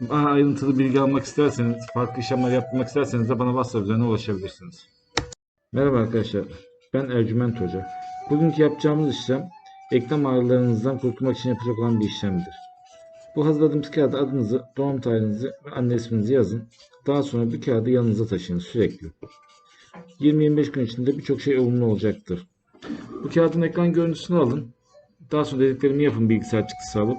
daha ayrıntılı bilgi almak isterseniz, farklı işlemler yapmak isterseniz de bana WhatsApp üzerinden ulaşabilirsiniz. Merhaba arkadaşlar, ben Ercüment Hoca. Bugünkü yapacağımız işlem, eklem ağrılarınızdan kurtulmak için yapacak olan bir işlemdir. Bu hazırladığımız kağıda adınızı, doğum tarihinizi ve anne isminizi yazın. Daha sonra bu kağıdı yanınıza taşıyın sürekli. 20-25 gün içinde birçok şey olumlu olacaktır. Bu kağıdın ekran görüntüsünü alın. Daha sonra dediklerimi yapın bilgisayar çıktısı alıp.